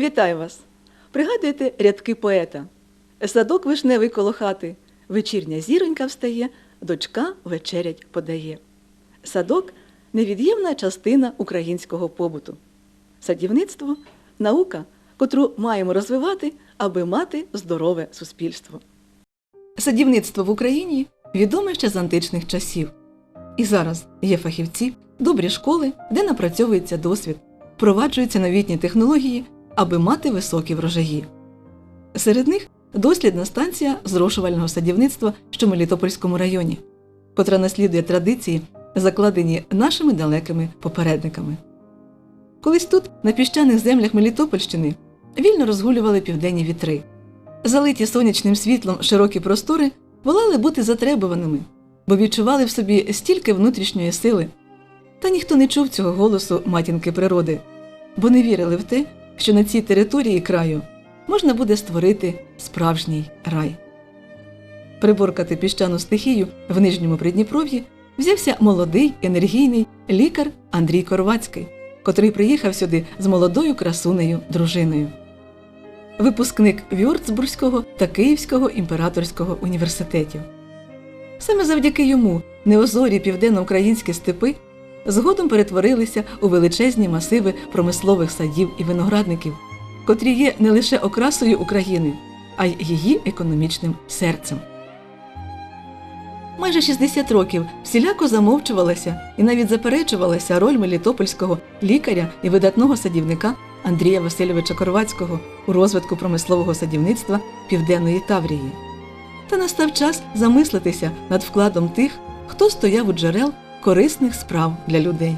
Вітаю вас! Пригадуєте рядки поета. Садок вишневий коло хати, вечірня зіронька встає, дочка вечерять подає. Садок невід'ємна частина українського побуту. Садівництво наука, котру маємо розвивати, аби мати здорове суспільство. Садівництво в Україні відоме ще з античних часів. І зараз є фахівці, добрі школи, де напрацьовується досвід, впроваджуються новітні технології, аби мати високі врожаї. Серед них дослідна станція зрошувального садівництва, що в Мелітопольському районі, котра наслідує традиції, закладені нашими далекими попередниками. Колись тут, на піщаних землях Мелітопольщини, вільно розгулювали південні вітри. Залиті сонячним світлом широкі простори волали бути затребуваними, бо відчували в собі стільки внутрішньої сили. Та ніхто не чув цього голосу матінки природи, бо не вірили в те, що на цій території краю можна буде створити справжній рай. Приборкати піщану стихію в нижньому Придніпров'ї взявся молодий енергійний лікар Андрій Корвацький, котрий приїхав сюди з молодою красунею дружиною. Випускник Вюрцбурзького та Київського імператорського університетів. Саме завдяки йому неозорі південноукраїнські степи згодом перетворилися у величезні масиви промислових садів і виноградників, котрі є не лише окрасою України, а й її економічним серцем. Майже 60 років всіляко замовчувалася і навіть заперечувалася роль мелітопольського лікаря і видатного садівника Андрія Васильовича Корвацького у розвитку промислового садівництва Південної Таврії. Та настав час замислитися над вкладом тих, хто стояв у джерел корисних справ для людей.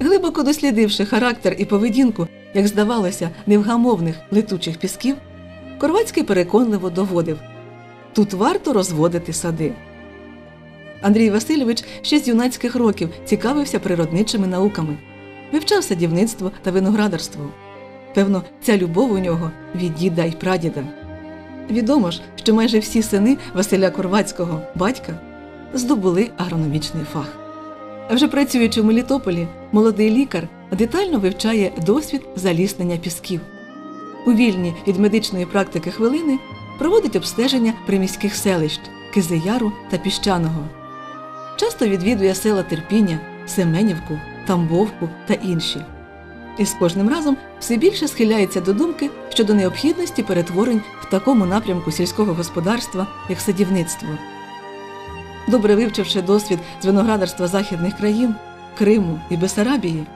Глибоко дослідивши характер і поведінку, як здавалося, невгамовних летучих пісків, Корвацький переконливо доводив тут варто розводити сади. Андрій Васильович ще з юнацьких років цікавився природничими науками, вивчав садівництво та виноградарство. Певно, ця любов у нього від діда й прадіда. Відомо ж, що майже всі сини Василя Корвацького, батька, здобули агрономічний фах. Вже працюючи в Мелітополі, молодий лікар детально вивчає досвід заліснення пісків. У вільні від медичної практики хвилини проводить обстеження приміських селищ Кизияру та Піщаного. Часто відвідує села Терпіння, Семенівку, Тамбовку та інші. І з кожним разом все більше схиляється до думки щодо необхідності перетворень в такому напрямку сільського господарства, як садівництво. Добре вивчивши досвід з виноградарства західних країн, Криму і Бесарабії,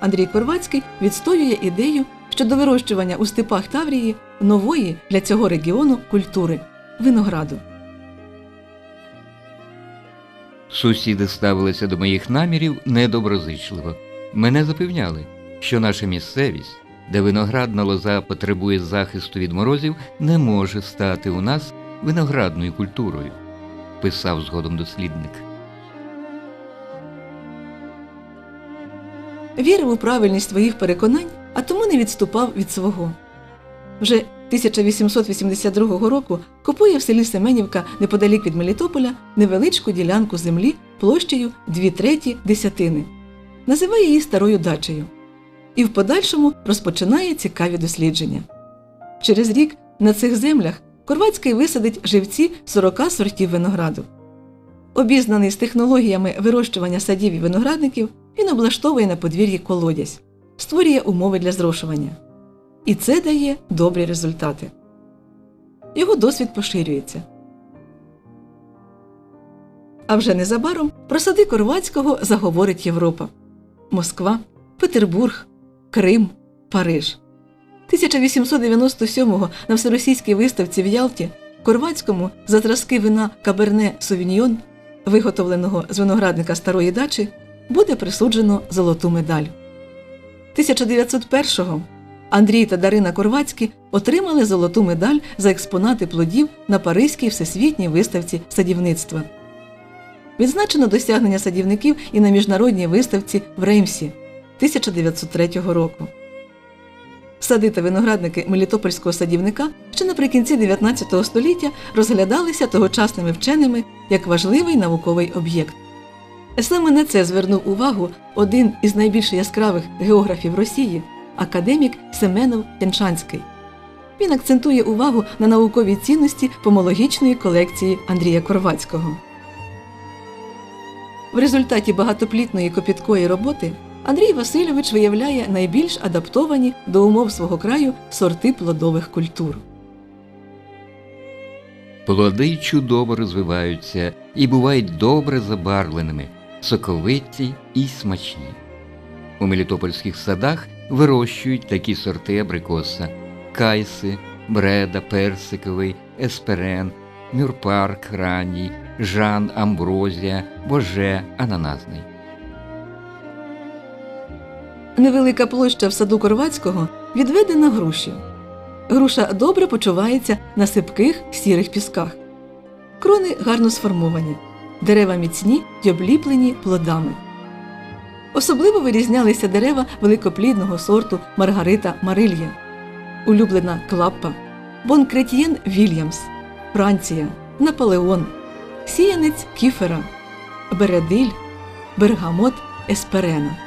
Андрій Корвацький відстоює ідею щодо вирощування у степах Таврії нової для цього регіону культури винограду. Сусіди ставилися до моїх намірів недоброзичливо. Мене запевняли, що наша місцевість, де виноградна лоза потребує захисту від морозів, не може стати у нас виноградною культурою, писав згодом дослідник. Вірив у правильність своїх переконань, а тому не відступав від свого. Вже 1882 року купує в селі Семенівка неподалік від Мелітополя невеличку ділянку землі площею 2 треті десятини. Називає її старою дачею. І в подальшому розпочинає цікаві дослідження. Через рік на цих землях Корвацький висадить живці 40 сортів винограду. Обізнаний з технологіями вирощування садів і виноградників, він облаштовує на подвір'ї колодязь, створює умови для зрошування. І це дає добрі результати. Його досвід поширюється. А вже незабаром про сади Корвацького заговорить Європа Москва, Петербург, Крим, Париж. 1897-го на всеросійській виставці в Ялті Корвацькому за зразки вина Каберне Совіньйон, виготовленого з виноградника старої дачі, буде присуджено золоту медаль. 1901-го Андрій та Дарина Корвацькі отримали золоту медаль за експонати плодів на Паризькій всесвітній виставці садівництва. Відзначено досягнення садівників і на міжнародній виставці в Реймсі 1903 року. Сади та виноградники Мелітопольського садівника ще наприкінці 19 століття розглядалися тогочасними вченими як важливий науковий об'єкт. Саме на це звернув увагу один із найбільш яскравих географів Росії академік Семенов Тенчанський. Він акцентує увагу на науковій цінності помологічної колекції Андрія Корвацького. В результаті багатоплітної копіткої роботи Андрій Васильович виявляє найбільш адаптовані до умов свого краю сорти плодових культур. Плоди чудово розвиваються і бувають добре забарвленими, соковиті і смачні. У мелітопольських садах вирощують такі сорти абрикоса кайси, бреда, персиковий, есперен, мюрпарк ранній, жан, амброзія, боже, ананасний. Невелика площа в саду Корвацького відведена груші. Груша добре почувається на сипких сірих пісках. Крони гарно сформовані, дерева міцні й обліплені плодами. Особливо вирізнялися дерева великоплідного сорту Маргарита Марилья, улюблена клаппа, Бонкретьєн Вільямс, Франція, Наполеон, сіянець Кіфера, Бередиль, Бергамот Есперена.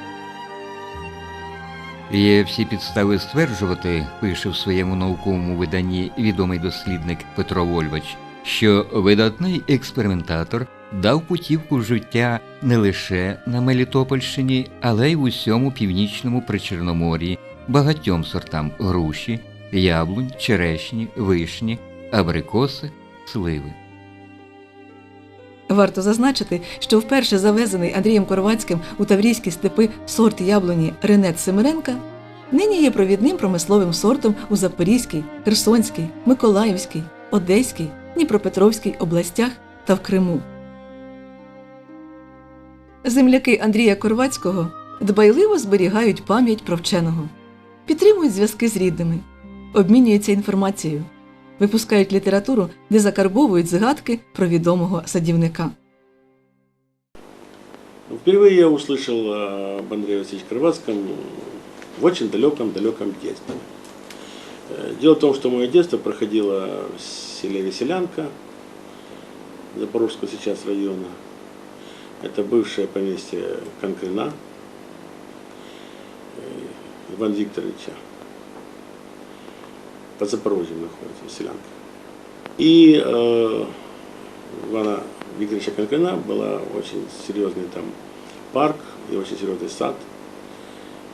Є всі підстави стверджувати, пише в своєму науковому виданні відомий дослідник Петро Вольвач, що видатний експериментатор дав путівку життя не лише на Мелітопольщині, але й в усьому північному Причорномор'ї, багатьом сортам груші, яблунь, черешні, вишні, абрикоси, сливи. Варто зазначити, що вперше завезений Андрієм Корвацьким у Таврійські степи сорт яблуні Ренет Семиренка нині є провідним промисловим сортом у Запорізькій, Херсонській, Миколаївській, Одеській, Дніпропетровській областях та в Криму. Земляки Андрія Корвацького дбайливо зберігають пам'ять про вченого, підтримують зв'язки з рідними, обмінюються інформацією, випускають літературу, де закарбовують згадки про відомого садівника. Впервые я услышал э, об Андрея Васильевиче Крывацком в очень далеком-далеком детстве. Э, Дело в том, что мое детство проходило в селе Веселянка, Запорожского сейчас района. Это бывшее поместье Конкрина э, Ивана Викторовича. Под Запорожьем находится Веселянка. И э, Ивана Викторовича Конкрина была очень серьезный там парк и очень серьезный сад.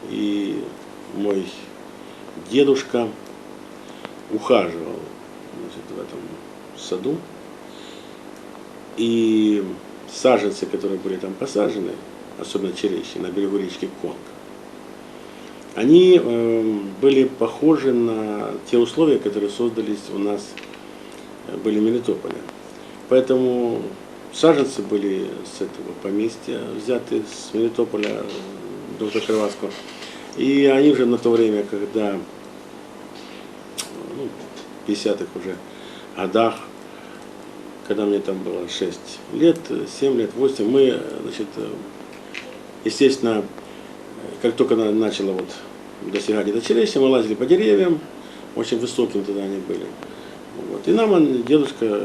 И мой дедушка ухаживал значит, в этом саду. И саженцы, которые были там посажены, особенно черешни, на берегу речки Конг, они э, были похожи на те условия, которые создались у нас, э, были в Мелитополе. Поэтому саженцы были с этого поместья взяты с Мелитополя доктора Крывацкого. И они уже на то время, когда ну, в 50-х уже годах, когда мне там было 6 лет, 7 лет, 8, мы, значит, э, естественно, как только на- начало вот достигать этой черешни, мы лазили по деревьям, очень высокими тогда они были. Вот. И нам он, дедушка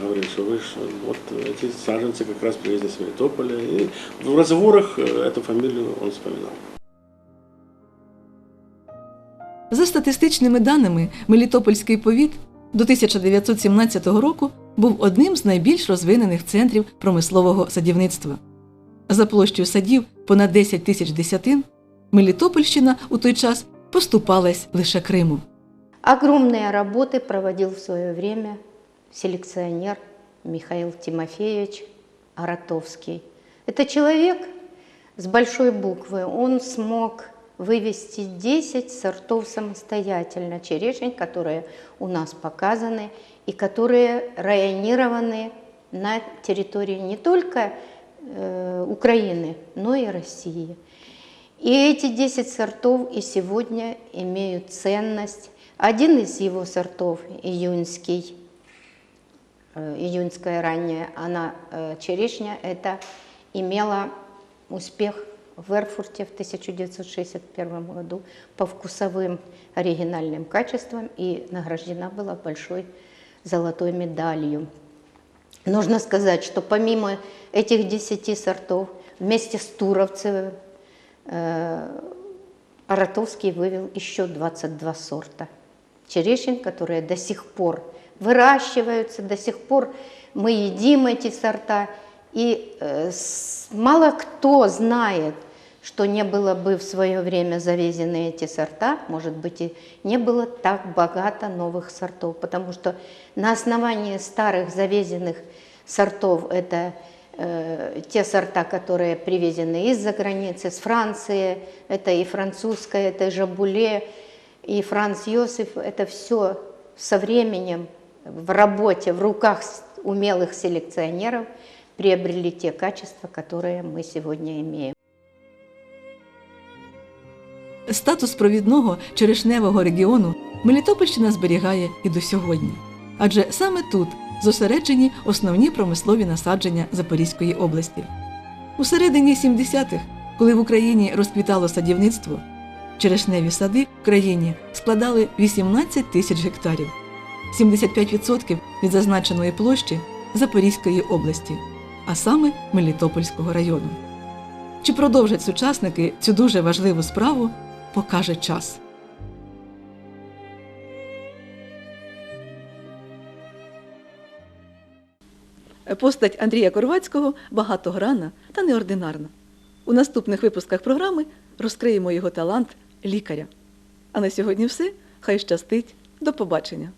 говорил, что вы ж, вот эти саженцы как раз привезли с Мелитополя. И в разговорах э, эту фамилию он вспоминал. За статистичними даними, Мелітопольський повіт до 1917 року був одним з найбільш розвинених центрів промислового садівництва. За площею садів понад 10 тисяч десятин Мелітопольщина у той час поступалась лише Криму. Огромные работы проводил в свое время селекционер Михаил Тимофеевич Аратовский. Это человек с большой буквы. Он смог вывести 10 сортов самостоятельно черешень, которые у нас показаны и которые районированы на территории не только э, Украины, но и России. И эти 10 сортов и сегодня имеют ценность. Один из его сортов, июньский, э, июньская ранняя, она, э, черешня, это имела успех в Эрфурте в 1961 году по вкусовым оригинальным качествам и награждена была большой золотой медалью. Нужно сказать, что помимо этих 10 сортов, вместе с Туровцевым, э, А Ротовский вывел еще 22 сорта черешень, которые до сих пор выращиваются, до сих пор мы едим эти сорта. И э, мало кто знает, что не было бы в свое время завезены эти сорта, может быть, и не было так богато новых сортов, потому что на основании старых завезенных сортов это те сорта, которые привезены из-за границы, с Франции, это и французское, это и Жабуле, и Франц Йосиф, это все со временем в работе, в руках с- умелых селекционеров приобрели те качества, которые мы сегодня имеем. Статус провідного черешневого регіону Мелітопольщина зберігає і до сьогодні. Адже саме тут зосереджені основні промислові насадження Запорізької області. У середині 70-х, коли в Україні розквітало садівництво, черешневі сади в країні складали 18 тисяч гектарів, 75% від зазначеної площі Запорізької області, а саме Мелітопольського району. Чи продовжать сучасники цю дуже важливу справу, покаже час. Постать Андрія Корвацького багатогранна та неординарна. У наступних випусках програми розкриємо його талант лікаря. А на сьогодні все. Хай щастить. До побачення!